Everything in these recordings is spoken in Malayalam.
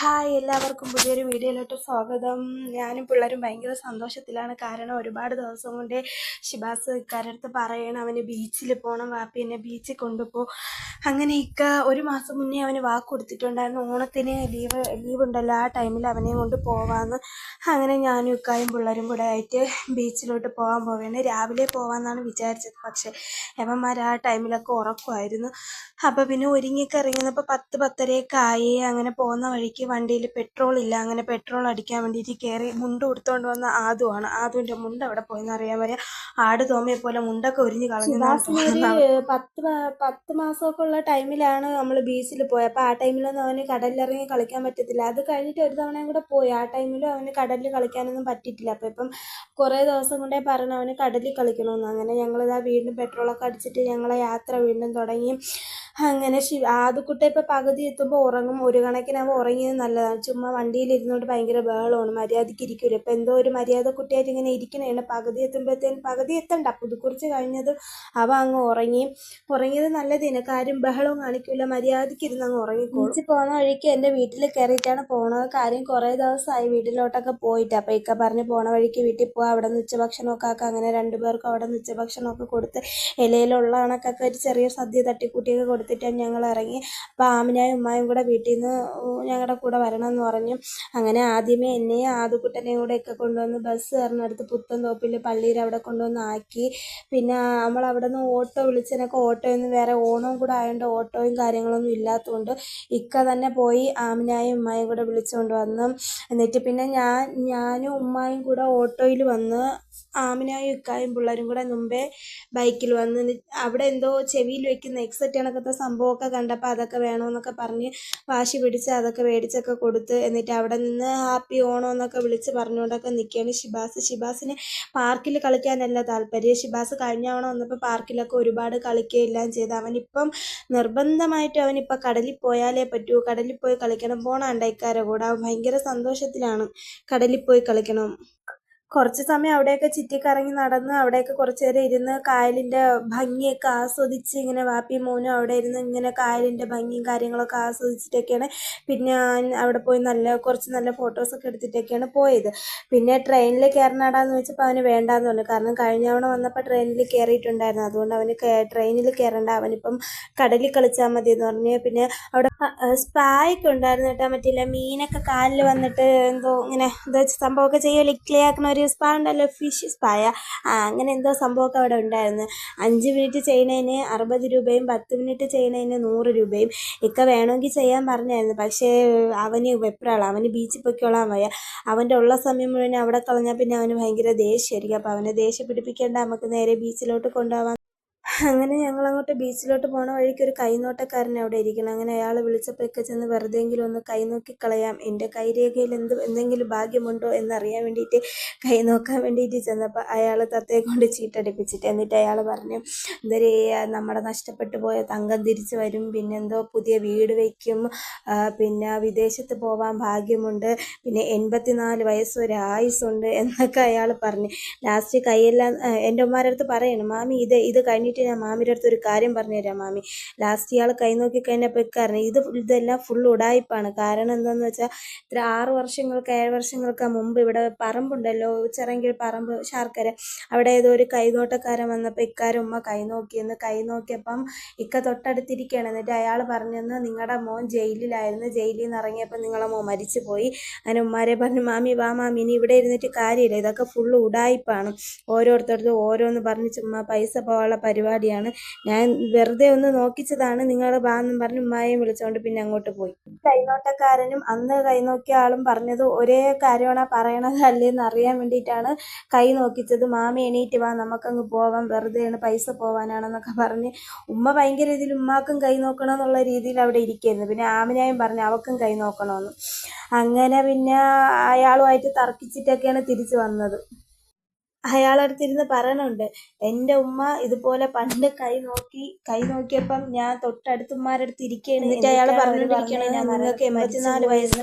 ഹായ് എല്ലാവർക്കും പുതിയൊരു വീഡിയോയിലോട്ട് സ്വാഗതം. ഞാനും പിള്ളേരും ഭയങ്കര സന്തോഷത്തിലാണ്. കാരണം ഒരുപാട് ദിവസം കൊണ്ട് ഷിബാസ് ഇക്കാരടുത്ത് പറയണം അവന് ബീച്ചിൽ പോകണം വാപ്പി എന്നെ ബീച്ചിൽ കൊണ്ടുപോ. അങ്ങനെ ഇക്ക ഒരു മാസം മുന്നേ അവന് വാക്ക് കൊടുത്തിട്ടുണ്ടായിരുന്നു. ഓണത്തിന് ലീവ് ലീവ് ഉണ്ടല്ലോ ആ ടൈമിൽ അവനെയും കൊണ്ട് പോവാമെന്ന് അങ്ങനെ ഞാനും ഇക്കായും പിള്ളേരും കൂടെ ആയിട്ട് ബീച്ചിലോട്ട് പോകാൻ പോവുകയാണ് രാവിലെ പോകാമെന്നാണ് വിചാരിച്ചത്. പക്ഷേ എവന്മാർ ആ ടൈമിലൊക്കെ ഉറക്കമായിരുന്നു. അപ്പോൾ പിന്നെ ഒരുങ്ങിയൊക്കെ ഇറങ്ങുന്നപ്പോൾ പത്ത് പത്തരയൊക്കെ ആയി. അങ്ങനെ പോകുന്ന വഴിക്ക് വണ്ടിയിൽ പെട്രോൾ ഇല്ല അങ്ങനെ പെട്രോൾ അടിക്കാൻ വേണ്ടിയിട്ട് കയറി മുണ്ട് കൊടുത്തോണ്ട് വന്ന ആദുവാണ്. ആദുവിന്റെ മുണ്ട് അവിടെ പോയെന്ന് അറിയാൻ വയ്യ. ആട് തോമയെ പോലെ മുണ്ടൊക്കെ ഒരിഞ്ഞു കളഞ്ഞു പത്ത് പത്ത് മാസമൊക്കെ ഉള്ള ടൈമിലാണ് നമ്മൾ ബീച്ചിൽ പോയത് അപ്പോൾ ആ ടൈമിലൊന്നും അവന് കടലിലിറങ്ങി കളിക്കാൻ പറ്റത്തില്ല. അത് കഴിഞ്ഞിട്ട് ഒരു തവണയും കൂടെ പോയി. ആ ടൈമിലും അവന് കടലിൽ കളിക്കാനൊന്നും പറ്റിയിട്ടില്ല. അപ്പോൾ ഇപ്പം കുറേ ദിവസം കൊണ്ടേ പറഞ്ഞു അവന് കടലിൽ കളിക്കണമെന്ന്. അങ്ങനെ ഞങ്ങളിതാ വീണ്ടും പെട്രോളൊക്കെ അടിച്ചിട്ട് ഞങ്ങളെ യാത്ര വീണ്ടും തുടങ്ങി. അങ്ങനെ ശിവ ആദ്യക്കുട്ട ഇപ്പം പകുതി എത്തുമ്പോൾ ഉറങ്ങും. ഒരു കണക്കിന് അവൻ ഉറങ്ങിയത് നല്ലതാണ്. ചുമ്മാ വണ്ടിയിൽ ഇരുന്നോണ്ട് ഭയങ്കര ബഹളമാണ്. മര്യാദയ്ക്ക് ഇരിക്കില്ല ഇപ്പം എന്തോ ഒരു മര്യാദ കുട്ടിയായിട്ട് ഇങ്ങനെ ഇരിക്കണേണ്. പകുതി എത്തുമ്പോഴത്തേനും പകുതി എത്തണ്ട. പുതുക്കുറിച്ച് കഴിഞ്ഞതും അവ അങ്ങ് ഉറങ്ങി. ഉറങ്ങിയത് നല്ലതിന്. കാര്യം ബഹളവും കാണിക്കില്ല മര്യാദയ്ക്ക് ഇരുന്ന് അങ്ങ് ഉറങ്ങിക്കോളും. പോണ വഴിക്ക് എന്റെ വീട്ടിൽ കയറിയിട്ടാണ് പോണത്. കാര്യം കുറേ ദിവസമായി വീട്ടിലോട്ടൊക്കെ പോയിട്ട്. അപ്പോൾ ഇക്ക പറഞ്ഞ് പോണ വഴിക്ക് വീട്ടിൽ പോകാം അവിടെ നിന്ന് ഉച്ചഭക്ഷണമൊക്കെ ആക്കുക അങ്ങനെ രണ്ടുപേർക്കും അവിടെ നിന്ന് ഉച്ചഭക്ഷണമൊക്കെ കൊടുത്ത്. ഇലയിലുള്ള കണക്കൊക്കെ ഒരു ചെറിയ സദ്യ തട്ടിക്കൂട്ടിയൊക്കെ കൊടുത്തിട്ട് ഞങ്ങൾ ഇറങ്ങി. അപ്പോൾ ആമിനായും ഉമ്മായും കൂടെ വീട്ടിൽ നിന്ന് ഞങ്ങളുടെ കൂടെ വരണം എന്ന് പറഞ്ഞു അങ്ങനെ ആദ്യമേ എന്നെയും ആദ്യക്കുട്ടനെയും കൂടെ ഒക്കെ കൊണ്ടുവന്ന് ബസ് കയറുന്നിടത്ത് പുത്തൻതോപ്പിൽ പള്ളിയിൽ അവിടെ കൊണ്ടുവന്ന് ആക്കി. പിന്നെ നമ്മൾ അവിടെ നിന്ന് ഓട്ടോ വിളിച്ചതിനൊക്കെ ഓട്ടോയൊന്നും വേറെ ഓണവും കൂടെ ആയതുകൊണ്ട് ഓട്ടോയും കാര്യങ്ങളൊന്നും ഇല്ലാത്തതുകൊണ്ട് ഇക്ക തന്നെ പോയി ആമിനായും ഉമ്മായും കൂടെ വിളിച്ചുകൊണ്ട് വന്നു. എന്നിട്ട് പിന്നെ ഞാൻ ഞാനും ഉമ്മായും കൂടെ ഓട്ടോയിൽ വന്ന് ആമിനായും ഇക്കായും പിള്ളേരും കൂടെ മുമ്പേ ബൈക്കിൽ വന്ന് അവിടെ എന്തോ ചെവിയിൽ വെക്കുന്ന എക്സെറ്റ് കണക്കത്തെ സംഭവമൊക്കെ കണ്ടപ്പോൾ അതൊക്കെ വേണമെന്നൊക്കെ പറഞ്ഞ് വാശി പിടിച്ച് അതൊക്കെ മേടിച്ചൊക്കെ കൊടുത്ത് എന്നിട്ട് അവിടെ നിന്ന് ഹാപ്പി ഓണോ എന്നൊക്കെ വിളിച്ച് പറഞ്ഞുകൊണ്ടൊക്കെ നിൽക്കുകയാണ് ഷിബാസ് ഷിബാസിന് പാർക്കിൽ കളിക്കാനല്ല താല്പര്യം. ഷിബാസ് കഴിഞ്ഞ ഓണം വന്നപ്പോൾ പാർക്കിലൊക്കെ ഒരുപാട് കളിക്കുകയെല്ലാം ചെയ്ത്. അവനിപ്പം നിർബന്ധമായിട്ട് അവനിപ്പോൾ കടലിൽ പോയാലേ പറ്റൂ. കടലിൽ പോയി കളിക്കണം. പോണ ഇക്കാരെ കൂടെ. ഭയങ്കര സന്തോഷത്തിലാണ് കടലിൽ പോയി കളിക്കണം. കുറച്ച് സമയം അവിടെയൊക്കെ ചുറ്റിക്കറങ്ങി നടന്ന് അവിടെയൊക്കെ കുറച്ച് നേരം ഇരുന്ന് കായലിന്റെ ഭംഗിയൊക്കെ ആസ്വദിച്ച് ഇങ്ങനെ വാപ്പി മോനും അവിടെ ഇരുന്ന് ഇങ്ങനെ കായലിന്റെ ഭംഗിയും കാര്യങ്ങളൊക്കെ ആസ്വദിച്ചിട്ടൊക്കെയാണ് പിന്നെ അവിടെ പോയി നല്ല കുറച്ച് നല്ല ഫോട്ടോസൊക്കെ എടുത്തിട്ടൊക്കെയാണ് പോയത്. പിന്നെ ട്രെയിനിൽ കയറണടാന്ന് വെച്ചപ്പോൾ അവന് വേണ്ടാന്ന് പറഞ്ഞു. കാരണം കഴിഞ്ഞ തവണ വന്നപ്പോൾ ട്രെയിനിൽ കയറിയിട്ടുണ്ടായിരുന്നു. അതുകൊണ്ട് അവന് ട്രെയിനിൽ കയറണ്ട. അവനിപ്പം കടലിൽ കളിച്ചാൽ മതി എന്ന് പറഞ്ഞ്. പിന്നെ അവിടെ സ്പായൊക്കെ ഉണ്ടായിരുന്നു കേട്ടോ. മറ്റില്ല മീനൊക്കെ കാലിൽ വന്നിട്ട് എന്തോ ഇങ്ങനെ എന്തോ സംഭവമൊക്കെ ചെയ്യുമല്ലോ ക്ലേ ആക്കുന്ന ഒരു സ്പാ ഉണ്ടല്ലോ ഫിഷ് സ്പായ ആ അങ്ങനെ എന്തോ സംഭവമൊക്കെ അവിടെ ഉണ്ടായിരുന്നു. അഞ്ച് മിനിറ്റ് ചെയ്യണതിന് അറുപത് രൂപയും പത്ത് മിനിറ്റ് ചെയ്യണതിന് നൂറ് രൂപയും ഇക്ക വേണമെങ്കിൽ ചെയ്യാൻ പറഞ്ഞായിരുന്നു. പക്ഷേ അവന് വെപ്രാളാണ് അവന് ബീച്ചിൽ പൊയ്ക്കോളാൻ വയ്യ. അവന്റെ ഉള്ള സമയം മുഴുവൻ അവിടെ കളഞ്ഞാൽ പിന്നെ അവന് ഭയങ്കര ദേഷ്യമായിരിക്കും അപ്പോൾ അവനെ ദേഷ്യം പിടിപ്പിക്കേണ്ട നമുക്ക് നേരെ ബീച്ചിലോട്ട് കൊണ്ടുപോകാൻ അങ്ങനെ ഞങ്ങൾ അങ്ങോട്ട് ബീച്ചിലോട്ട് പോണ വഴിക്ക് ഒരു കൈനോട്ടക്കാരൻ അവിടെ ഇരിക്കണം. അങ്ങനെ അയാൾ വിളിച്ചപ്പോഴൊക്കെ ചെന്ന് വെറുതെങ്കിലും ഒന്ന് കൈ നോക്കി കളയാം എന്റെ കൈരേഖയിൽ എന്ത് എന്തെങ്കിലും ഭാഗ്യമുണ്ടോ എന്നറിയാൻ വേണ്ടിയിട്ട് കൈ നോക്കാൻ വേണ്ടിയിട്ട് ചെന്നപ്പോൾ അയാൾ തത്തയെ കൊണ്ട് ചീട്ടടിപ്പിച്ചിട്ട് എന്നിട്ട് അയാൾ പറഞ്ഞു എന്തരേ നമ്മുടെ നഷ്ടപ്പെട്ടു പോയ തങ്കം തിരിച്ചു വരും. പിന്നെന്തോ പുതിയ വീട് വയ്ക്കും. പിന്നെ വിദേശത്ത് പോവാൻ ഭാഗ്യമുണ്ട്. പിന്നെ എൺപത്തിനാല് വയസ്സ് ഒരു ആയുസ്സുണ്ട് എന്നൊക്കെ അയാൾ പറഞ്ഞു. ലാസ്റ്റ് കൈയെല്ലാം എന്റെ ഉമ്മാരുടെ അടുത്ത് പറയണം. മാമി ഇത് ഇത് കഴിഞ്ഞിട്ട് ഞാൻ മാമിയുടെ അടുത്ത് ഒരു കാര്യം പറഞ്ഞു തരാം മാമി. ലാസ്റ്റ് ഇയാൾ കൈ നോക്കി കഴിഞ്ഞപ്പോൾ കാരണം ഇത് ഇതെല്ലാം ഫുൾ ഉടായ്പാണ് കാരണം എന്താണെന്ന് വെച്ചാൽ ഇത്ര ആറ് വർഷങ്ങൾക്ക് ഏഴ് വർഷങ്ങൾക്ക് മുമ്പ് ഇവിടെ പറമ്പുണ്ടല്ലോ ചെറങ്കിൽ പറമ്പ് ശാർക്കര. അവിടെ ഏതോ ഒരു കൈനോട്ടക്കാരൻ വന്നപ്പോൾ ഇക്കാരും ഉമ്മ കൈ നോക്കിയെന്ന് കൈ നോക്കിയപ്പം ഇക്ക തൊട്ടടുത്തിരിക്കുകയാണ് എന്നിട്ട് അയാൾ പറഞ്ഞെന്ന് നിങ്ങളുടെ മോൻ ജയിലിലായിരുന്നു. ജയിലിൽ നിന്ന് ഇറങ്ങിയപ്പോൾ നിങ്ങളെ മോൻ മരിച്ചു പോയി അങ്ങനെ ഉമ്മാരെ പറഞ്ഞു മാമി വാ മാമി ഇനി ഇവിടെ ഇരുന്നിട്ട് കാര്യമില്ല. ഇതൊക്കെ ഫുള്ള് ഉടായ്പാണ് ഓരോരുത്തർക്കും ഓരോന്ന് പറഞ്ഞ് ചുമ്മാ പൈസ പോകാനുള്ള പരിപാടിയാണ്. ഞാൻ വെറുതെ ഒന്ന് നോക്കിച്ചതാണ്. നിങ്ങൾ ബാന്നും പറഞ്ഞു ഉമ്മായെയും വിളിച്ചുകൊണ്ട് പിന്നെ അങ്ങോട്ട് പോയി. കൈനോട്ടക്കാരനും അന്ന് കൈ നോക്കിയ ആളും പറഞ്ഞത് ഒരേ കാര്യമാണ് പറയണത് അല്ലേന്ന് അറിയാൻ വേണ്ടിയിട്ടാണ് കൈ നോക്കിച്ചത്. മാമി എണീറ്റ് വാ. നമുക്കങ്ങ് പോവാം. വെറുതെയാണ് പൈസ പോവാനാണെന്നൊക്കെ പറഞ്ഞ് ഉമ്മ ഭയങ്കര രീതിയിൽ ഉമ്മാക്കും കൈ നോക്കണം എന്നുള്ള രീതിയിൽ അവിടെ ഇരിക്കുന്നു പിന്നെ ആമിനായും പറഞ്ഞു അവക്കും കൈ നോക്കണമെന്ന് അങ്ങനെ പിന്നെ അയാളുമായിട്ട് തർക്കിച്ചിട്ടൊക്കെയാണ് തിരിച്ചു വന്നത്. അയാളടുത്തിരുന്ന് പറയണുണ്ട് എന്റെ ഉമ്മ ഇതുപോലെ പണ്ട് കൈ നോക്കി കൈ നോക്കിയപ്പം ഞാൻ തൊട്ടടുത്ത് ഉമ്മാരടുത്ത് ഇരിക്കുകയാണ് എന്നിട്ട് അയാൾ പറഞ്ഞുകൊണ്ടിരിക്കുകയാണ് ഞാൻ നിങ്ങൾക്ക് എൺപത്തിനാല് വയസ്സ്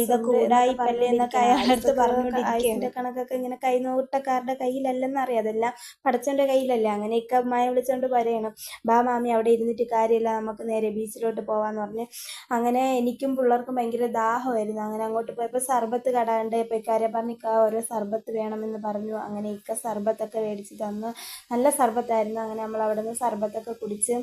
ഇതൊക്കെ കൂടായി പല്ലേ എന്നൊക്കെ അയാളടുത്ത് പറഞ്ഞുകൊണ്ടിരിക്കുന്ന കണക്കൊക്കെ ഇങ്ങനെ കൈ നോട്ടക്കാരുടെ കയ്യിലല്ലെന്ന് അറിയാം. അതെല്ലാം പടച്ചന്റെ കയ്യിലല്ലേ. അങ്ങനെയൊക്കെ അമ്മയെ വിളിച്ചോണ്ട് പറയണം ബാ മാമി അവിടെ ഇരുന്നിട്ട് കാര്യമില്ല നമുക്ക് നേരെ ബീച്ചിലോട്ട് പോവാന്ന് പറഞ്ഞ്. അങ്ങനെ എനിക്കും പിള്ളേർക്കും ഭയങ്കര ദാഹമായിരുന്നു. അങ്ങനെ അങ്ങോട്ട് പോയപ്പോൾ സർബത്ത് കടാണ്ട് ഇക്കാരെ പറഞ്ഞിക്ക ഓരോ സർബത്ത് വേണമെന്ന് പറഞ്ഞു. അങ്ങനെ ഇക്ക സർബത്തൊക്കെ മേടിച്ച് തന്ന് നല്ല സർബത്തായിരുന്നു. അങ്ങനെ നമ്മൾ അവിടെ നിന്ന് സർബത്തൊക്കെ കുടിച്ച്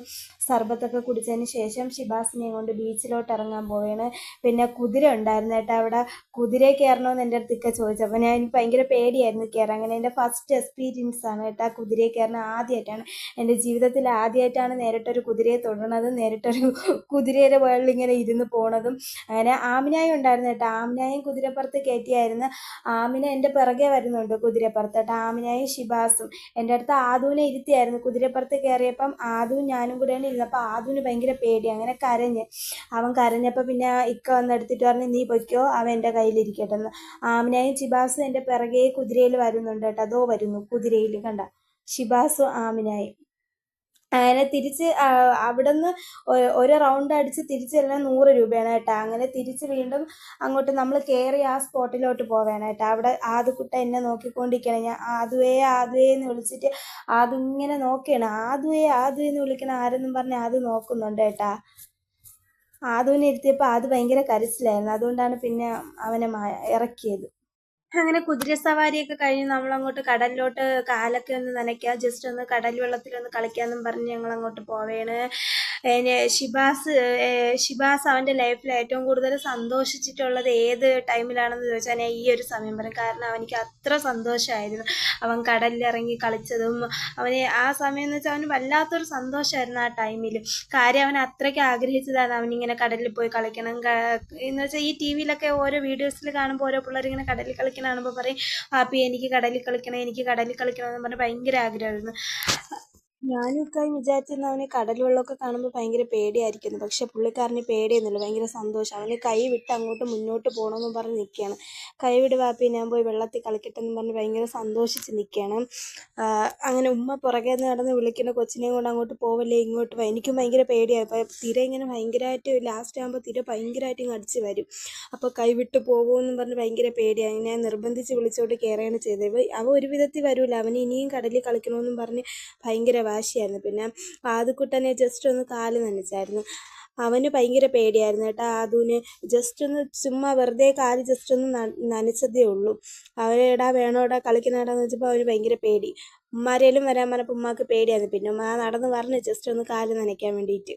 സർബത്തൊക്കെ കുടിച്ചതിന് ശേഷം ഷിബാസിനെയും കൊണ്ട് ബീച്ചിലോട്ട് ഇറങ്ങാൻ പോവാണ്. പിന്നെ കുതിര ഉണ്ടായിരുന്നു കേട്ടോ അവിടെ. കുതിര കയറണമെന്ന് എന്റെ അടുത്തൊക്കെ ചോദിച്ചു. അപ്പോൾ ഞാൻ എനിക്ക് ഭയങ്കര പേടിയായിരുന്നു കയറാൻ. അങ്ങനെ എന്റെ ഫസ്റ്റ് എക്സ്പീരിയൻസ് ആണ് കേട്ടോ കുതിരയെ കയറുന്നത് ആദ്യമായിട്ടാണ് എന്റെ ജീവിതത്തിൽ ആദ്യമായിട്ടാണ് നേരിട്ടൊരു കുതിരയെ തൊടുന്നതും നേരിട്ടൊരു കുതിരയുടെ മുകളിൽ ഇങ്ങനെ ഇരുന്ന് പോണതും. അങ്ങനെ ആമിനായും ഉണ്ടായിരുന്നു കേട്ടോ. ആമിനായും കുതിരപ്പുറത്ത് കയറ്റിയായിരുന്നു. ആമിന എന്റെ പിറകെ വരുന്നുണ്ട് കുതിരപ്പുറത്ത് കേട്ടോ. ആമിനായും ഷിബാസും എന്റെ അടുത്ത് ആദുവിനെ ഇരുത്തിയായിരുന്നു. കുതിരപ്പുറത്ത് കയറിയപ്പം ആദുവും ഞാനും കൂടെയാണ് അപ്പോൾ ആദുവിന് ഭയങ്കര പേടി. അങ്ങനെ കരഞ്ഞ്. അവൻ കരഞ്ഞപ്പോൾ പിന്നെ ഇക്ക വന്ന് എടുത്തിട്ട് പറഞ്ഞു നീ പൊയ്ക്കോ അവൻ എന്റെ കയ്യിലിരിക്കട്ടെ എന്ന്. ആമിനായും ഷിബാസും എന്റെ പിറകെ കുതിരയിൽ വരുന്നുണ്ട് കേട്ടോ. അതോ വരുന്നു കുതിരയിൽ കണ്ട. ഷിബാസും ആമിനായും. അങ്ങനെ തിരിച്ച് അവിടെ നിന്ന് ഒരു റൗണ്ട് അടിച്ച് തിരിച്ച് ചെല്ലാൻ നൂറ് രൂപയാണ് കേട്ടോ. അങ്ങനെ തിരിച്ച് വീണ്ടും അങ്ങോട്ട് നമ്മൾ കയറി ആ സ്പോട്ടിലോട്ട് പോവേണം കേട്ടോ. അവിടെ ആദ്യക്കുട്ട എന്നെ നോക്കിക്കൊണ്ടിരിക്കണം ഞാൻ ആദ്യേ ആദ്യേ എന്ന് വിളിച്ചിട്ട് അതിങ്ങനെ നോക്കിയാണ്. ആദ്യേ ആദ്യേ എന്ന് വിളിക്കണം ആരെന്നും പറഞ്ഞ് അത് നോക്കുന്നുണ്ട് കേട്ടാ. ആദുവിനെ ഇരുത്തിയപ്പോൾ അത് ഭയങ്കര കരച്ചിലായിരുന്നു. അതുകൊണ്ടാണ് പിന്നെ അവനെ ഇറക്കിയത്. അങ്ങനെ കുതിര സവാരിയൊക്കെ കഴിഞ്ഞ് നമ്മൾ അങ്ങോട്ട് കടലിലോട്ട് കാലൊക്കെ ഒന്ന് നനയ്ക്കുക ജസ്റ്റ് ഒന്ന് കടൽ വെള്ളത്തിലൊന്ന് കളിക്കാമെന്നും പറഞ്ഞ് ഞങ്ങൾ അങ്ങോട്ട് പോവേണ്. ഷിബാസ് ഷിബാസ് അവന്റെ ലൈഫിൽ ഏറ്റവും കൂടുതൽ സന്തോഷിച്ചിട്ടുള്ളത് ഏത് ടൈമിലാണെന്ന് ചോദിച്ചാൽ ഈ ഒരു സമയം പറയും. കാരണം അവനിക്ക് അത്ര സന്തോഷമായിരുന്നു. അവൻ കടലിലിറങ്ങി കളിച്ചതും അവന് ആ സമയം എന്ന് വെച്ചാൽ അവന് വല്ലാത്തൊരു സന്തോഷമായിരുന്നു ആ ടൈമിൽ കാര്യം അവൻ അത്രയ്ക്ക് ആഗ്രഹിച്ചതാണ് അവനിങ്ങനെ കടലിൽ പോയി കളിക്കണം. എന്ന് വെച്ചാൽ ഈ ടി വിയിലൊക്കെ ഓരോ വീഡിയോസിൽ കാണുമ്പോൾ ഓരോ പിള്ളേർ ഇങ്ങനെ കടലിൽ കളിക്കണം കാണുമ്പോൾ പറയും ഹാപ്പി എനിക്ക് കടലിൽ കളിക്കണം എനിക്ക് കടലിൽ കളിക്കണം എന്ന് പറഞ്ഞ് ഭയങ്കര ആഗ്രഹമായിരുന്നു. ഞാനും ഇക്കാര്യം വിചാരിച്ചിരുന്ന അവന് കടൽ വെള്ളമൊക്കെ കാണുമ്പോൾ ഭയങ്കര പേടിയായിരിക്കുന്നു. പക്ഷെ പുള്ളിക്കാരന് പേടിയൊന്നുമില്ല. ഭയങ്കര സന്തോഷം. അവന് കൈ വിട്ട് അങ്ങോട്ട് മുന്നോട്ട് പോകണമെന്ന് പറഞ്ഞ് നിൽക്കുകയാണ് കൈ വിടുവാപ്പി ഞാൻ പോയി വെള്ളത്തിൽ കളിക്കട്ടെ എന്ന് പറഞ്ഞ് ഭയങ്കര സന്തോഷിച്ച് നിൽക്കുകയാണ് അങ്ങനെ ഉമ്മ പുറകെ നടന്ന് വിളിക്കുന്ന കൊച്ചിനെയും കൊണ്ട് അങ്ങോട്ട് പോവല്ലേ ഇങ്ങോട്ട് പോയി എനിക്കും ഭയങ്കര പേടിയായി അപ്പോൾ തിര ഇങ്ങനെ ഭയങ്കരമായിട്ട് ലാസ്റ്റ് ആകുമ്പോൾ തിര ഭയങ്കരമായിട്ട് ഇങ്ങ് അടിച്ച് വരും. അപ്പോൾ കൈ വിട്ട് പോകുമെന്ന് പറഞ്ഞ് ഭയങ്കര പേടിയായി ഞാൻ നിർബന്ധിച്ച് വിളിച്ചോട്ട് കയറുകയാണ് ചെയ്തത്. അവ ഒരു വിധത്തിൽ വരൂല. അവന് ഇനിയും കടലിൽ കളിക്കണമെന്നും പറഞ്ഞ് ഭയങ്കര വാശിയായിരുന്നു പിന്നെ ആദ്യക്കുട്ടനെ ജസ്റ്റ് ഒന്ന് കാൽ നനച്ചായിരുന്നു. അവന് ഭയങ്കര പേടിയായിരുന്നു കേട്ടോ. ആദുവിന് ജസ്റ്റ് ഒന്ന് ചുമ്മാ വെറുതെ കാൽ ജസ്റ്റ് ഒന്ന് നനച്ചതേ ഉള്ളൂ. അവനെടാ വേണോടാ കളിക്കുന്നടാന്ന് വെച്ചപ്പോൾ അവന് ഭയങ്കര പേടി. ഉമ്മാരേലും വരാൻ പറഞ്ഞപ്പോൾ ഉമ്മാക്ക് പേടിയായിരുന്നു. പിന്നെ ഉമ്മ നടന്ന് പറഞ്ഞു ജസ്റ്റ് ഒന്ന് കാൽ നനയ്ക്കാൻ വേണ്ടിയിട്ട്.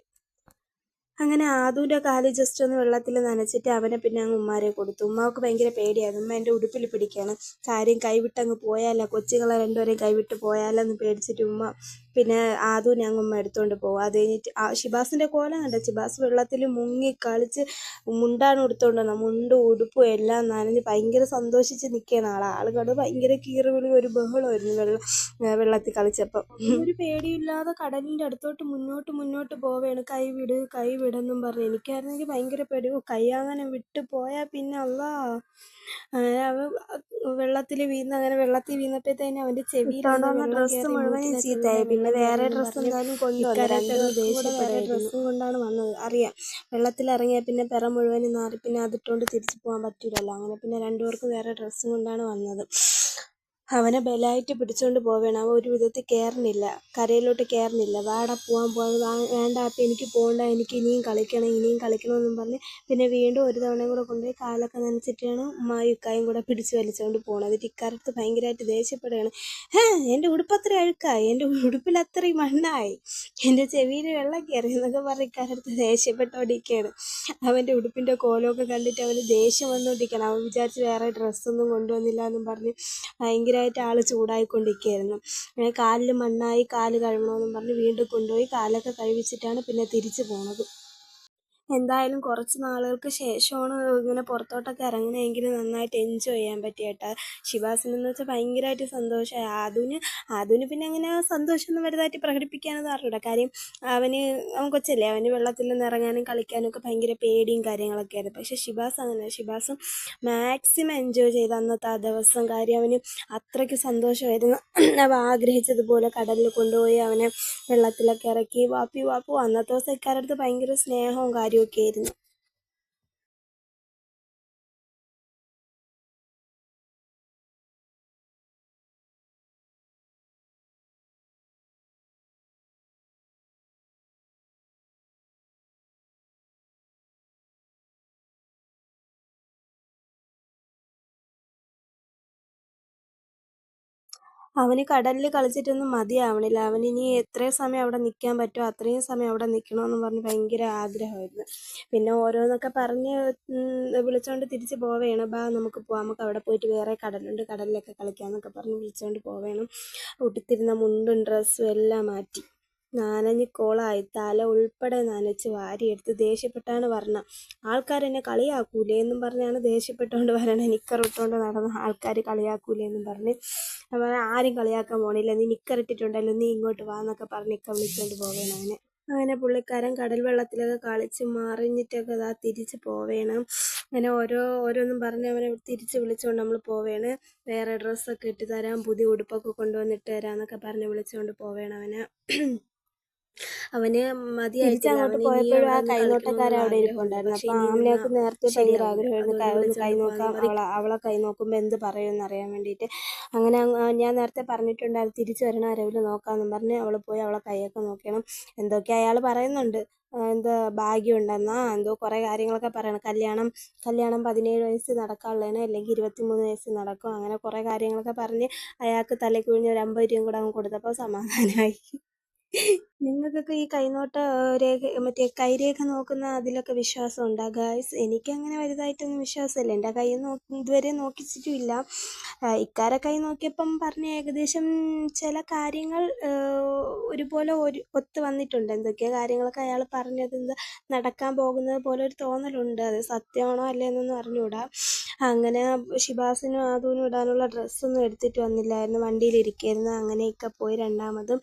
അങ്ങനെ ആദുവിന്റെ കാൽ ജസ്റ്റ് ഒന്ന് വെള്ളത്തിൽ നനച്ചിട്ട് അവനെ പിന്നെ അങ്ങ് ഉമ്മാരെ കൊടുത്തു. ഉമ്മാക്ക് ഭയങ്കര പേടിയായിരുന്നു. ഉമ്മ എന്റെ ഉടുപ്പിൽ പിടിക്കുകയാണ് കാര്യം കൈവിട്ടങ്ങ് പോയാലോ. കൊച്ചുങ്ങളെ രണ്ടുപേരെയും കൈവിട്ട് പോയാലോ എന്ന് പേടിച്ചിട്ട് ഉമ്മ പിന്നെ ആദ്യം അങ്ങ് എടുത്തുകൊണ്ട് പോകും അത് കഴിഞ്ഞിട്ട് ഷിബാസിന്റെ കോലം കണ്ട? ഷിബാസ് വെള്ളത്തിൽ മുങ്ങി കളിച്ച് മുണ്ടാണ് ഉടുത്തോണ്ട് വന്നത്. മുണ്ടും ഉടുപ്പും എല്ലാം നനഞ്ഞ് ഭയങ്കര സന്തോഷിച്ച് നിൽക്കുകയാണ് ആൾ ആൾ ഭയങ്കര കീറുവിളി ഒരു ബഹളമായിരുന്നു വെള്ളം വെള്ളത്തിൽ കളിച്ചപ്പോൾ ഒരു പേടിയില്ലാതെ കടലിന്റെ അടുത്തോട്ട് മുന്നോട്ട് മുന്നോട്ട് പോവുകയാണ് കൈ വിട് കൈ വിടെന്നും പറഞ്ഞ്. എനിക്കായിരുന്നെങ്കിൽ ഭയങ്കര പേടി കൈ അങ്ങനെ വിട്ട് പോയാൽ പിന്നെ അല്ലാ അവൻ വെള്ളത്തിൽ വീണ് അങ്ങനെ വെള്ളത്തിൽ വീണപ്പോഴത്തേന് അവന്റെ ചെവിയിൽ ഡ്രസ്സ് മുഴുവൻ ചീത്തയായി. പിന്നെ വേറെ ഡ്രസ്സ് എന്തായാലും കൊണ്ടുവന്നു. ഡ്രസ്സും കൊണ്ടാണ് വന്നത്. അറിയാം. വെള്ളത്തിൽ ഇറങ്ങിയാൽ പിന്നെ പിറ മുഴുവനും നാറി പിന്നെ അതിട്ടുകൊണ്ട് തിരിച്ചു പോകാൻ പറ്റില്ലല്ലോ അങ്ങനെ പിന്നെ രണ്ടുപേർക്കും വേറെ ഡ്രസ്സും കൊണ്ടാണ് വന്നത്. അവനെ ബലമായിട്ട് പിടിച്ചുകൊണ്ട് പോവുകയാണ്. അവൻ ഒരു വിധത്തിൽ കയറുന്നില്ല കരയിലോട്ട് കയറുന്നില്ല വാടാ പോവാൻ പോവാൻ വേണ്ട അപ്പം എനിക്ക് പോകണ്ട എനിക്ക് ഇനിയും കളിക്കണം ഇനിയും കളിക്കണം എന്നും പറഞ്ഞ് പിന്നെ വീണ്ടും ഒരു തവണയും കൂടെ കൊണ്ടുപോയി കാലൊക്കെ നനച്ചിട്ടാണ് ഉമ്മായും ഇക്കായും കൂടെ പിടിച്ച് വലിച്ചുകൊണ്ട് പോകുന്നത് എന്നിട്ട് ഇക്കാലത്ത് ഭയങ്കരമായിട്ട് ദേഷ്യപ്പെടുകയാണ്. ഹേ എന്റെ അത്ര അഴുക്കായി. എന്റെ ഉടുപ്പിൽ അത്രയും മണ്ണായി. എന്റെ ചെവിയിൽ വെള്ളം കയറി എന്നൊക്കെ പറഞ്ഞ് ഇക്കാലത്ത് ദേഷ്യപ്പെട്ടോണ്ടിരിക്കുകയാണ്. അവന്റെ ഉടുപ്പിന്റെ കോലമൊക്കെ കണ്ടിട്ട് അവന് ദേഷ്യം വന്നുകൊണ്ടിരിക്കുകയാണ് അവൻ വിചാരിച്ച് വേറെ ഡ്രസ്സൊന്നും കൊണ്ടുവന്നില്ല എന്നും പറഞ്ഞ് ഭയങ്കര ഭയങ്കരമായിട്ട് ആൾ ചൂടായിക്കൊണ്ടിരിക്കുകയായിരുന്നു. അങ്ങനെ കാലിൽ മണ്ണായി കാൽ കഴുകണമെന്നും പറഞ്ഞ് വീണ്ടും കൊണ്ടുപോയി കാലൊക്കെ കഴുകിച്ചിട്ടാണ് പിന്നെ തിരിച്ച് പോണത്. എന്തായാലും കുറച്ച് നാളുകൾക്ക് ശേഷമാണ് ഇങ്ങനെ പുറത്തോട്ടൊക്കെ ഇറങ്ങണമെങ്കിൽ നന്നായിട്ട് എൻജോയ് ചെയ്യാൻ പറ്റിയ കേട്ടോ. ശിവാസിനെന്ന് വെച്ചാൽ ഭയങ്കരമായിട്ട് സന്തോഷമായി ആദുവിന് ആദുവിന് പിന്നെ അങ്ങനെ സന്തോഷമൊന്നും വലുതായിട്ട് പ്രകടിപ്പിക്കാനൊന്നും അറിയില്ല കാര്യം അവന് അവൻ കൊച്ചല്ലേ അവന് വെള്ളത്തിൽ നിന്ന് ഇറങ്ങാനും കളിക്കാനും ഒക്കെ ഭയങ്കര പേടിയും കാര്യങ്ങളൊക്കെ ആയിരുന്നു. പക്ഷേ ശിവാസ് അങ്ങനെ ശിവാസും മാക്സിമം എൻജോയ് ചെയ്ത് അന്നത്തെ ആ ദിവസം കാര്യം അവന് അത്രയ്ക്ക് സന്തോഷമായിരുന്നു. അവ ആഗ്രഹിച്ചതുപോലെ കടലിൽ കൊണ്ടുപോയി അവനെ വെള്ളത്തിലൊക്കെ ഇറക്കി വാപ്പി വാപ്പു അന്നത്തെ ദിവസം ഇക്കാരടുത്ത് ഭയങ്കര സ്നേഹവും കാര്യമൊക്കെ ആയിരുന്നു അവന് കടലിൽ കളിച്ചിട്ടൊന്നും മതിയാവണില്ല. അവനിനി എത്രയും സമയം അവിടെ നിൽക്കാൻ പറ്റുമോ അത്രയും സമയം അവിടെ നിൽക്കണമെന്ന് പറഞ്ഞ് ഭയങ്കര ആഗ്രഹമായിരുന്നു. പിന്നെ ഓരോന്നൊക്കെ പറഞ്ഞ് വിളിച്ചുകൊണ്ട് തിരിച്ച് പോവേണം. ബാ നമുക്ക് പോവാം. നമുക്ക് അവിടെ പോയിട്ട് വേറെ കടലുണ്ട്. കടലിലൊക്കെ കളിക്കാമെന്നൊക്കെ പറഞ്ഞ് വിളിച്ചുകൊണ്ട് പോവേണം. ഉടുത്തിരുന്ന മുണ്ടും ഡ്രസ്സും എല്ലാം മാറ്റി. നനഞ്ഞ് കോളായി തല ഉൾപ്പെടെ നനച്ച് വാരിയെടുത്ത് ദേഷ്യപ്പെട്ടാണ് വരണം. ആൾക്കാരെന്നെ കളിയാക്കൂലേ എന്നും പറഞ്ഞാണ് ദേഷ്യപ്പെട്ടുകൊണ്ട് വരണം. നിക്കറിട്ടുകൊണ്ട് നടന്ന ആൾക്കാർ കളിയാക്കൂലേ എന്നും പറഞ്ഞ് ആരും കളിയാക്കാൻ പോണില്ല. നീ നിക്കറിട്ടിട്ടുണ്ടല്ലോ നീ ഇങ്ങോട്ട് വാ എന്നൊക്കെ പറഞ്ഞ് നിക്ക വിളിച്ചുകൊണ്ട് പോവേണം അവനെ. അങ്ങനെ പുള്ളിക്കാരൻ കടൽ വെള്ളത്തിലൊക്കെ കളിച്ച് മറിഞ്ഞിട്ടൊക്കെ ഇതാ തിരിച്ച് പോവേണം. അങ്ങനെ ഓരോ ഓരോന്നും പറഞ്ഞ് അവനെ തിരിച്ച് വിളിച്ചുകൊണ്ട് നമ്മൾ പോവേണ്. വേറെ ഡ്രസ്സൊക്കെ ഇട്ട് തരാം പുതിയ ഉടുപ്പൊക്കെ കൊണ്ടുവന്നിട്ട് തരാം എന്നൊക്കെ പറഞ്ഞ് വിളിച്ചുകൊണ്ട് പോവേണം അവനെ. അവന് മതിയായിട്ട് പോയപ്പോഴും ആ കൈനോട്ടക്കാരൻ അവിടെ ഇരിപ്പുണ്ടായിരുന്നു. അപ്പൊ ആമിനക്ക് നേരത്തെ ഭയങ്കര ആഗ്രഹമായിരുന്നു കൈ നോക്കാം അവളെ അവളെ കൈ നോക്കുമ്പോൾ എന്ത് പറയുമെന്ന് അറിയാൻ വേണ്ടിയിട്ട് അങ്ങനെ ഞാൻ നേരത്തെ പറഞ്ഞിട്ടുണ്ടായിരുന്നു തിരിച്ചു വരണ ആരെങ്കിലും നോക്കാന്ന് പറഞ്ഞ് അവൾ പോയി അവളെ കൈയൊക്കെ നോക്കണം. എന്തൊക്കെ അയാൾ പറയുന്നുണ്ട്. എന്താ ഭാഗ്യം ഉണ്ടെന്നാ എന്തോ കുറേ കാര്യങ്ങളൊക്കെ പറയണം. കല്യാണം കല്യാണം പതിനേഴ് വയസ്സ് നടക്കാനുള്ളതിന് അല്ലെങ്കിൽ ഇരുപത്തിമൂന്ന് വയസ്സ് നടക്കും. അങ്ങനെ കുറേ കാര്യങ്ങളൊക്കെ പറഞ്ഞ് അയാൾക്ക് തലയ്ക്ക് കുഴിഞ്ഞ് ഒരു അമ്പത് രൂപയും കൂടെ അങ്ങ് കൊടുത്തപ്പോൾ സമാധാനമായി. നിങ്ങൾക്കൊക്കെ ഈ കൈനോട്ട രേഖ മറ്റേ കൈരേഖ നോക്കുന്ന അതിലൊക്കെ വിശ്വാസം ഉണ്ടോ? ഗായ്സ് എനിക്കങ്ങനെ വലുതായിട്ടൊന്നും വിശ്വാസമില്ല. എന്റെ കൈ നോക്കി ഇതുവരെ നോക്കിച്ചിട്ടുമില്ല ഇക്കാരെ കൈ നോക്കിയപ്പം പറഞ്ഞ ഏകദേശം ചില കാര്യങ്ങൾ ഒരുപോലെ ഒരു ഒത്ത് വന്നിട്ടുണ്ട്. എന്തൊക്കെയോ കാര്യങ്ങളൊക്കെ അയാൾ പറഞ്ഞത് നടക്കാൻ പോകുന്നത് പോലെ ഒരു തോന്നലുണ്ട്. അത് സത്യമാണോ അല്ലേ എന്നൊന്നും അറിഞ്ഞുകൂടാ. അങ്ങനെ ഷിബാസിനും ആദൂനും ഇടാനുള്ള ഡ്രസ്സൊന്നും എടുത്തിട്ട് വന്നില്ലായിരുന്നു. വണ്ടിയിലിരിക്കുകയായിരുന്നു അങ്ങനെയൊക്കെ പോയി രണ്ടാമതും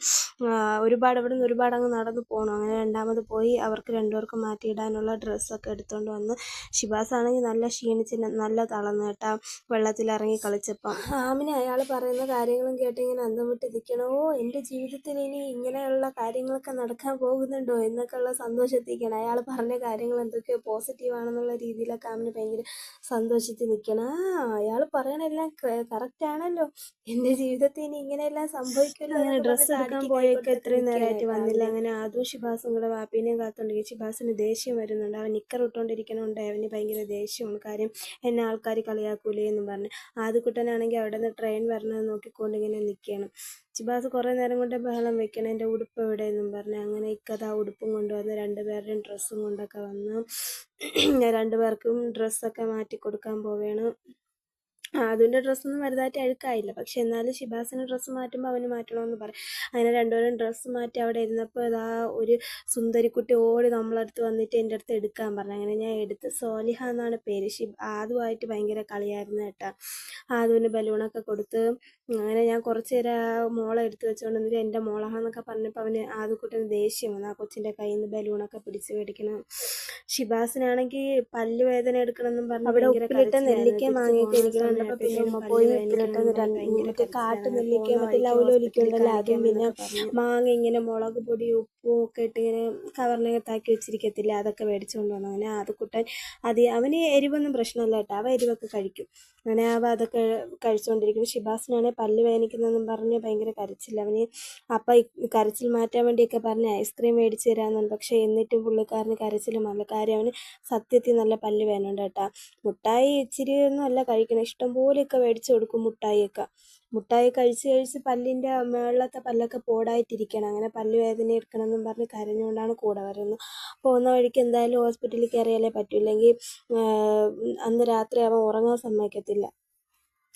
ഒരുപാട് അവിടെ നിന്ന് ഒരുപാട് അങ്ങ് നടന്നു പോകണം അങ്ങനെ രണ്ടാമത് പോയി അവർക്ക് രണ്ടുപേർക്കും മാറ്റിയിടാനുള്ള ഡ്രസ്സൊക്കെ എടുത്തുകൊണ്ട് വന്ന് ഷിബാസ് ആണെങ്കിൽ നല്ല ക്ഷീണിച്ച് നല്ല തളർന്നു കേട്ടാ വെള്ളത്തിലിറങ്ങി കളിച്ചപ്പം. ആമിനെ അയാൾ പറയുന്ന കാര്യങ്ങളും കേട്ട് ഇങ്ങനെ അന്തം വിട്ട് നിൽക്കണോ എന്റെ ജീവിതത്തിൽ ഇനി ഇങ്ങനെയുള്ള കാര്യങ്ങളൊക്കെ നടക്കാൻ പോകുന്നുണ്ടോ എന്നൊക്കെയുള്ള സന്തോഷത്തിരിക്കണം അയാൾ പറഞ്ഞ കാര്യങ്ങൾ എന്തൊക്കെയോ പോസിറ്റീവാണെന്നുള്ള രീതിയിലൊക്കെ ആമിന് ഭയങ്കര സന്തോഷിച്ച് നിൽക്കണം ആ അയാൾ പറയണെല്ലാം കറക്റ്റ് ആണല്ലോ. എന്റെ ജീവിതത്തിൽ ഇനി ഇങ്ങനെയെല്ലാം സംഭവിക്കുമല്ലോ അങ്ങനെ ഡ്രസ്സ് എടുക്കാൻ പോയൊക്കെ എത്രയും നേരമായിട്ട് വന്നില്ല. അങ്ങനെ ആദ്യം ശുഭാസും കൂടെ വാപ്പീനെയും കാത്തുണ്ടെങ്കിൽ ശുഭാസിന് ദേഷ്യം വരുന്നുണ്ട്. അവൻ നിക്കർ ഇട്ടുകൊണ്ടിരിക്കണോണ്ട് അവന് ഭയങ്കര ദേഷ്യമാണ്. കാര്യം എന്നെ ആൾക്കാർ കളിയാക്കൂലേ എന്നും പറഞ്ഞ്. ആദ്യക്കുട്ടനാണെങ്കിൽ അവിടെ നിന്ന് ട്രെയിൻ വരണത് നോക്കിക്കൊണ്ട് ഇങ്ങനെ നിൽക്കണം ഷിബാസ് കുറേ നേരം കൊണ്ട് ബഹളം വെക്കണം. എന്റെ ഉടുപ്പ് എവിടെയെന്നും പറഞ്ഞു അങ്ങനെ ഇക്കഥ ഉടുപ്പും കൊണ്ടുവന്ന് രണ്ടുപേരുടെയും ഡ്രസ്സും കൊണ്ടൊക്കെ വന്ന് ഞാൻ രണ്ടുപേർക്കും ഡ്രസ്സൊക്കെ മാറ്റി കൊടുക്കാൻ പോവുകയാണ് ആദുവിന്റെ ഡ്രസ്സൊന്നും വലുതായിട്ട് അഴുക്കായില്ല. പക്ഷെ എന്നാലും ശിബാസിന്റെ ഡ്രസ്സ് മാറ്റുമ്പോൾ അവന് മാറ്റണമെന്ന് പറയും. അങ്ങനെ രണ്ടുപേരും ഡ്രസ്സ് മാറ്റി അവിടെ ഇരുന്നപ്പോൾ ഇതാ ഒരു സുന്ദരിക്കുട്ടി ഓടി നമ്മളടുത്ത് വന്നിട്ട് എന്റെ അടുത്ത് എടുക്കാൻ പറഞ്ഞു. അങ്ങനെ ഞാൻ എടുത്ത് സോലിഹ എന്നാണ് പേര്. ഷിബ് ആദുവായിട്ട് ഭയങ്കര കളിയായിരുന്നു കേട്ടോ ആദുവിന് ബലൂണൊക്കെ കൊടുത്ത് അങ്ങനെ ഞാൻ കുറച്ച് നേരം ആ മോളെ എടുത്ത് വെച്ചുകൊണ്ട് എന്നിട്ട് എന്റെ മോളാന്നൊക്കെ പറഞ്ഞപ്പോൾ അവന് ആദ്യക്കുട്ടന് ദേഷ്യം വന്നു. ആ കൊച്ചിന്റെ കയ്യിൽ നിന്ന് ബലൂണൊക്കെ പിടിച്ച് മേടിക്കണം. ഷിബാസിനാണെങ്കിൽ പല്ലുവേദന എടുക്കണമെന്നും പറഞ്ഞു അവിടെ നെല്ലിക്ക മാങ്ങയൊക്കെ എനിക്ക് കണ്ടപ്പോൾ പിന്നെ ഉമ്മ പോയി മറ്റേ കാട്ടു നെല്ലിക്ക മറ്റേ അതും പിന്നെ മാങ്ങ ഇങ്ങനെ മുളക് പൊടി ഉപ്പും ഒക്കെ ഇട്ട് ഇങ്ങനെ കവറിനകത്താക്കി വെച്ചിരിക്കത്തില്ല? അതൊക്കെ മേടിച്ചുകൊണ്ട് വന്നു. അങ്ങനെ അത് കുട്ടൻ അത് അവന് എരിവൊന്നും പ്രശ്നമല്ല കേട്ടോ. അവ എരിവൊക്കെ കഴിക്കും. അങ്ങനെ അവ അതൊക്കെ കഴിച്ചുകൊണ്ടിരിക്കുന്നു ഷിബാസിനാണെങ്കിൽ പല്ല് വേദനിക്കുന്നതെന്നും പറഞ്ഞ് ഭയങ്കര കരച്ചില്ല അവന് അപ്പം കരച്ചിൽ മാറ്റാൻ വേണ്ടിയൊക്കെ പറഞ്ഞ് ഐസ്ക്രീം മേടിച്ച് തരാമെന്നുണ്ട് പക്ഷേ എന്നിട്ടും പുള്ളിക്കാരന് കരച്ചിൽ മാറില്ല. കാര്യം അവന് സത്യത്തിൽ നല്ല പല്ല് വേനുണ്ട് കേട്ടോ. മുട്ടായി ഇച്ചിരി ഒന്നും അല്ല കഴിക്കണം. ഇഷ്ടം പോലെയൊക്കെ മേടിച്ച് കൊടുക്കും മുട്ടായിയൊക്കെ. മുട്ടായി കഴിച്ച് കഴിച്ച് പല്ലിന്റെ മുകളിലത്തെ പല്ലൊക്കെ പോടായിട്ടിരിക്കണം അങ്ങനെ പല്ല് വേദന എടുക്കണമെന്നും പറഞ്ഞ് കരഞ്ഞുകൊണ്ടാണ് കൂടെ വരുന്നത്. പോകുന്ന വഴിക്ക് എന്തായാലും ഹോസ്പിറ്റലിൽ കയറിയാലേ പറ്റൂ. ഇല്ലെങ്കിൽ അന്ന് രാത്രി അവൻ ഉറങ്ങാൻ സമ്മതിക്കത്തില്ല.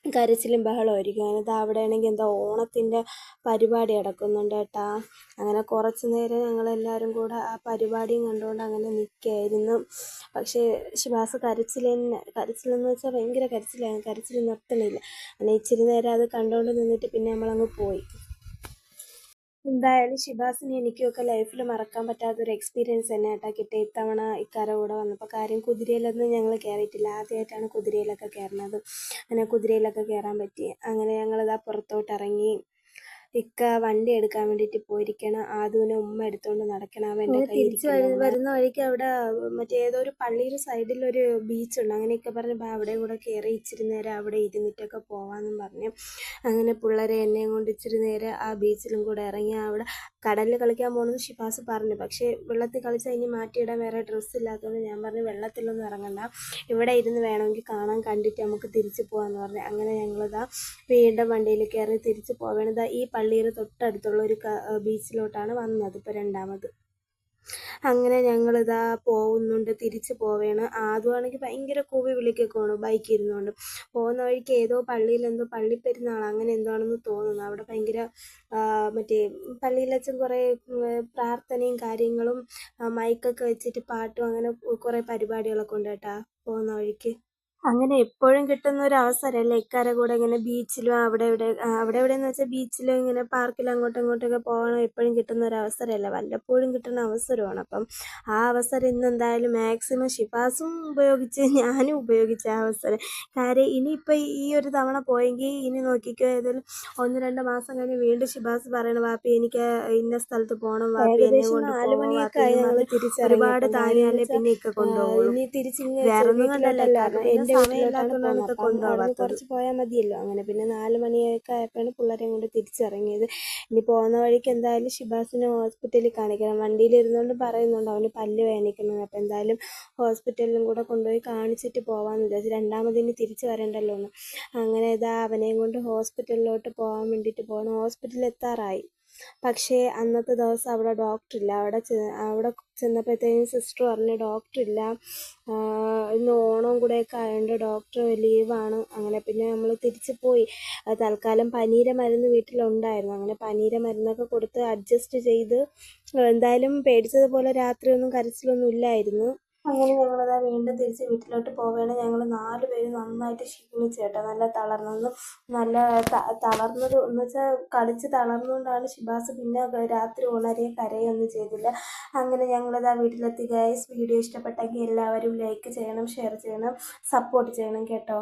കരച്ചിലും ബഹളമായിരിക്കും അതിനകത്ത് അവിടെ ആണെങ്കിൽ എന്താ ഓണത്തിന്റെ പരിപാടി നടക്കുന്നുണ്ട് കേട്ടാ. അങ്ങനെ കുറച്ച് നേരം ഞങ്ങളെല്ലാവരും കൂടെ ആ പരിപാടിയും കണ്ടുകൊണ്ട് അങ്ങനെ നിൽക്കുകയായിരുന്നു. പക്ഷേ ശിവാസ് കരച്ചിൽ കരച്ചിലെന്ന് വെച്ചാൽ ഭയങ്കര കരച്ചിലാണ്. കരച്ചിൽ നിർത്തണില്ല. അങ്ങനെ ഇച്ചിരി നേരം അത് കണ്ടുകൊണ്ട് നിന്നിട്ട് പിന്നെ നമ്മളങ്ങ് പോയി. എന്തായാലും ഷിബാസിനെ എനിക്കൊക്കെ ലൈഫിൽ മറക്കാൻ പറ്റാത്തൊരു എക്സ്പീരിയൻസ് തന്നെ കേട്ടോ കിട്ടിയ ഇത്തവണ ഇക്കാര കൂടെ വന്നപ്പോൾ കാര്യം കുതിരയിലൊന്നും ഞങ്ങൾ കയറിയിട്ടില്ല ആദ്യമായിട്ടാണ് കുതിരയിലൊക്കെ കയറുന്നത് അങ്ങനെ കുതിരയിലൊക്കെ കയറാൻ പറ്റി. അങ്ങനെ ഞങ്ങളിതാ പുറത്തോട്ട് ഇറങ്ങി ഇക്ക വണ്ടി എടുക്കാൻ വേണ്ടിയിട്ട് പോയിരിക്കണം. ആദുവിനെ ഉമ്മ എടുത്തോണ്ട് നടക്കണം. അവന്റെ തിരിച്ചു വരുന്ന വഴിക്ക് അവിടെ മറ്റേ ഏതോ ഒരു പള്ളിയുടെ സൈഡിൽ ഒരു ബീച്ച് ഉണ്ട്. അങ്ങനെയൊക്കെ പറഞ്ഞ് അവിടെ അവിടെയും കൂടെ കയറി ഇച്ചിരി നേരം അവിടെ ഇരുന്നിട്ടൊക്കെ പോവാന്നും പറഞ്ഞു അങ്ങനെ പിള്ളേരെ എന്നെയും കൊണ്ട് ഇച്ചിരി നേരം ആ ബീച്ചിലും കൂടെ ഇറങ്ങി അവിടെ കടലിൽ കളിക്കാൻ പോകണമെന്ന് ഷിഫാസ് പറഞ്ഞു. പക്ഷേ വെള്ളത്തിൽ കളിച്ചാൽ ഇനി മാറ്റിയിടാൻ വേറെ ഡ്രസ്സ് ഇല്ലാത്തതുകൊണ്ട് ഞാൻ പറഞ്ഞു വെള്ളത്തിലൊന്നും ഇറങ്ങണ്ട. ഇവിടെ ഇരുന്ന് വേണമെങ്കിൽ കാണാൻ കണ്ടിട്ട് നമുക്ക് തിരിച്ചു പോകാമെന്ന് പറഞ്ഞു. അങ്ങനെ ഞങ്ങളിതാ വീണ്ടും വണ്ടിയിൽ കയറി തിരിച്ചു പോവേണ്ടത് ഈ പള്ളിയുടെ തൊട്ടടുത്തുള്ള ഒരു ബീച്ചിലോട്ടാണ് വന്നത് ഇപ്പോൾ രണ്ടാമത്. അങ്ങനെ ഞങ്ങളിതാ പോകുന്നുണ്ട് തിരിച്ചു പോവേണ്. ആദ്യമാണെങ്കിൽ ഭയങ്കര കൂവി വിളിക്കൊക്കെ ബൈക്ക് ഇരുന്നുകൊണ്ട് പോകുന്ന വഴിക്ക് ഏതോ പള്ളിയിൽ എന്തോ പള്ളിപ്പെരുന്നാൾ അങ്ങനെ എന്തോ ആണെന്ന് തോന്നുന്നു. അവിടെ ഭയങ്കര മറ്റേ പള്ളിയിലച്ഛൻ കുറേ പ്രാർത്ഥനയും കാര്യങ്ങളും മൈക്കൊക്കെ വെച്ചിട്ട് പാട്ടും അങ്ങനെ കുറേ പരിപാടികളൊക്കെ ഉണ്ട് കേട്ടാ പോകുന്ന വഴിക്ക്. അങ്ങനെ എപ്പോഴും കിട്ടുന്ന ഒരു അവസരമല്ലേ? ഇക്കാരെ കൂടെ ഇങ്ങനെ ബീച്ചിലും അവിടെ ഇവിടെ അവിടെ ഇവിടെ എന്ന് വെച്ചാൽ ബീച്ചിലും ഇങ്ങനെ പാർക്കിലും അങ്ങോട്ടും ഇങ്ങോട്ടൊക്കെ പോകണം എപ്പോഴും കിട്ടുന്ന ഒരു അവസരമല്ല? വല്ലപ്പോഴും കിട്ടുന്ന അവസരമാണ്. അപ്പം ആ അവസരം ഇന്ന് എന്തായാലും മാക്സിമം ഷിഫാസും ഉപയോഗിച്ച് ഞാനും ഉപയോഗിച്ച ആ അവസരം. കാര്യം ഇനിയിപ്പോൾ ഈ ഒരു തവണ പോയെങ്കിൽ ഇനി നോക്കിക്കോ ഏതെങ്കിലും ഒന്ന് രണ്ട് മാസം കഴിഞ്ഞ് വീണ്ടും ഷിബാസ് പറയണ വാപ്പി എനിക്ക് ഇന്ന സ്ഥലത്ത് പോകണം വാപ്പി എന്നെ കൊണ്ട് ഒരുപാട് താങ്ങിയാലേ പിന്നെ ഇക്ക കൊണ്ടുപോകും. വേറൊന്നും കൊണ്ടല്ല കാരണം എന്റെ വീട്ടിലോട്ടാണ് വീട്ടിലോട്ടാണ് പോകുന്നത്. അപ്പം അവിടുന്ന് കുറച്ച് പോയാൽ മതിയല്ലോ. അങ്ങനെ പിന്നെ നാല് മണിയൊക്കെ ആയപ്പോഴാണ് പിള്ളേരെ കൊണ്ട് തിരിച്ചിറങ്ങിയത്. ഇനി പോകുന്ന വഴിക്ക് എന്തായാലും ഷിബാസിനെ ഹോസ്പിറ്റലിൽ കാണിക്കണം. വണ്ടിയിലിരുന്നോണ്ട് പറയുന്നുണ്ട് അവന് പല്ല് വേദനിക്കണം അപ്പം എന്തായാലും ഹോസ്പിറ്റലിലും കൂടെ കൊണ്ടുപോയി കാണിച്ചിട്ട് പോകാമെന്ന് വിചാരിച്ചു രണ്ടാമതിന് തിരിച്ച് വരണ്ടല്ലോ എന്ന് അങ്ങനെ ഇതാ അവനെയും കൊണ്ട് ഹോസ്പിറ്റലിലോട്ട് പോകാൻ വേണ്ടിയിട്ട് പോകണം ഹോസ്പിറ്റലിൽ എത്താറായി. പക്ഷേ അന്നത്തെ ദിവസം അവിടെ ഡോക്ടറില്ല അവിടെ അവിടെ ചെന്നപ്പോഴത്തേക്കും സിസ്റ്റർ പറഞ്ഞു ഡോക്ടറില്ല ഇന്ന് ഓണം കൂടെയൊക്കെ ആയതുകൊണ്ട് ഡോക്ടർ ലീവാണ് അങ്ങനെ പിന്നെ നമ്മൾ തിരിച്ചു പോയി. തൽക്കാലം പനീര മരുന്ന് വീട്ടിലുണ്ടായിരുന്നു. അങ്ങനെ പനീര മരുന്നൊക്കെ കൊടുത്ത് അഡ്ജസ്റ്റ് ചെയ്ത് എന്തായാലും പേടിച്ചതുപോലെ രാത്രിയൊന്നും കരച്ചിലൊന്നും ഇല്ലായിരുന്നു. അങ്ങനെ ഞങ്ങളിതാ വീണ്ടും തിരിച്ച് വീട്ടിലോട്ട് പോവുകയാണ്. ഞങ്ങൾ നാല് പേര് നന്നായിട്ട് ക്ഷീണിച്ചേട്ടോ നല്ല തളർന്നു നല്ല തളർന്നത് എന്ന് വെച്ചാൽ കളിച്ച് തളർന്നുകൊണ്ടാണ് ഷിബാസ് പിന്നെ രാത്രി ഉണരെ കരയൊന്നും ചെയ്തില്ല. അങ്ങനെ ഞങ്ങളിതാ വീട്ടിലെത്തി. ഗൈസ് വീഡിയോ ഇഷ്ടപ്പെട്ടെങ്കിൽ എല്ലാവരും ലൈക്ക് ചെയ്യണം ഷെയർ ചെയ്യണം സപ്പോർട്ട് ചെയ്യണം കേട്ടോ.